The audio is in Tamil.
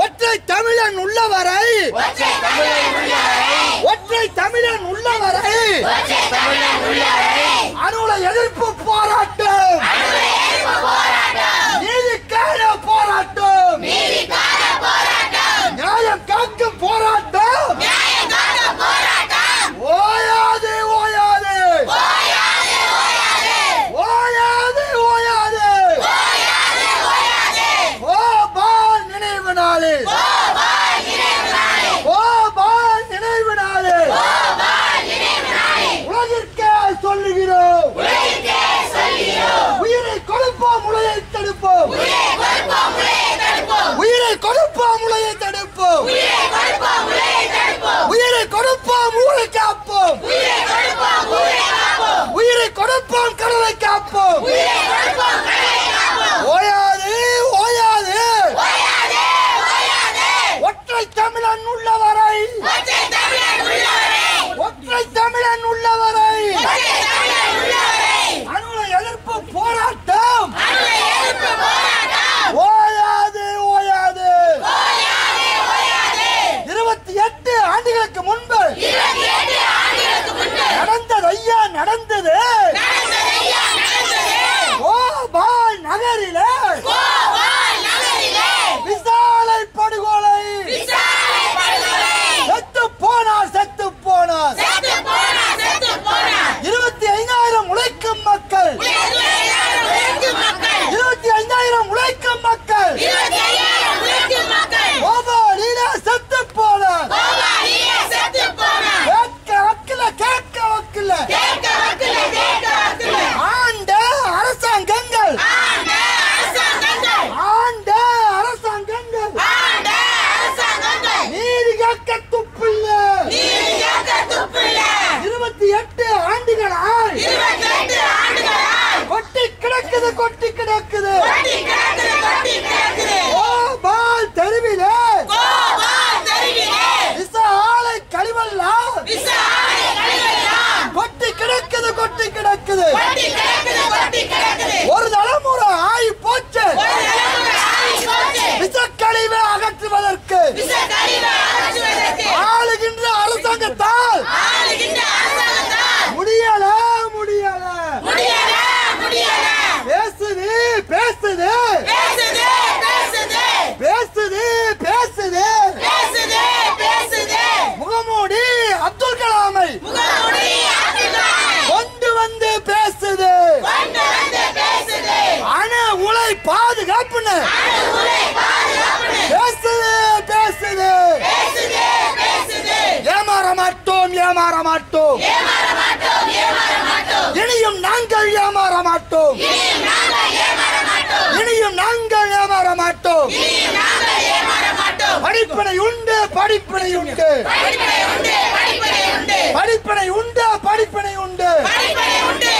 ஒற்றை தமிழன் உள்ளவரை ஒற்றை தமிழன் உள்ளவரை எதிர்ப்பு போராட்டம் நீதிக்கான போராட்டம் நியாயம் காக்கும் போராட்டம் ஓயாது ஓயாது ஓயாது ஓயாது ஓ பால் நினைவு நாளே ஓ பால் நினைவு நாளே உலகிற்கே சொல்லுகிறோம் உயிரை கொடுப்போம் முளையை தடுப்போம். உயிரை கொடுப்போம் முளையை தடுப்போம். உயிரை கொடுப்போம் ஊரை காப்போம். உயிரை கொடுப்போம் கடலை காப்போம். ஓயாது ஓயாது. ஒற்றை தமிழன் உள்ளவரை. ஒற்றை தமிழன் உள்ளவரை. அணுல எதிர்ப்பு போராட்டம். நடந்தது. மாட்டோம் ஏமாற மாட்டோம் இனியும் நாங்கள் ஏமாற மாட்டோம் இனியும் நாங்கள் ஏமாற மாட்டோம் படிப்பினை உண்டு. படிப்பினை உண்டு படிப்பினை உண்டு. படிப்பினை உண்டு.